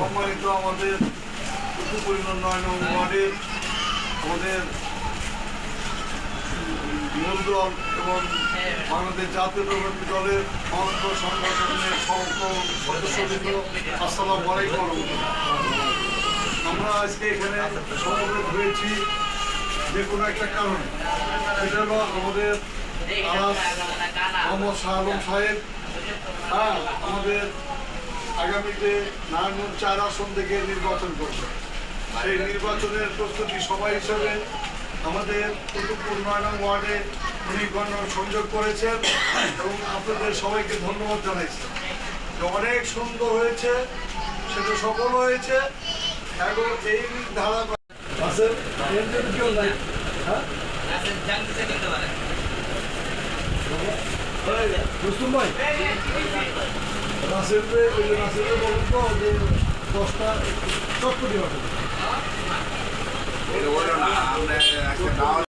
সম্মানিত আমাদের ওয়ার্ডের আমাদের মূল এবং বাংলাদেশ জাতীয়তাবাদী দলের সমস্ত সংগঠনের সমস্ত সদস্যবৃন্দ, আসসালাম আলাইকুম। আমরা আজকে এখানে সমবেত হয়েছি যে কোনো একটা কারণে। আমাদের মোহাম্মদ আলম সাহেব হ্যাঁ আমাদের আগামীতে নারায়ণগঞ্জ চার আসন থেকে নির্বাচন করবে। সেই নির্বাচনের প্রস্তুতি সভা হিসেবে আমাদের কুতুবপুর নয়নং ওয়ার্ডে উনি সংযোগ করেছেন এবং আপনাদের সবাইকে ধন্যবাদ জানাইছি। যে অনেক সুন্দর হয়েছে সেটা সফল হয়েছে। এবং এই ধারা আছে কেউ নাই হ্যাঁ? রুস্তুম ভাই নাসিরকে ওই যে নাসিরকে বলুন তো যে দশটা চটপটি হবে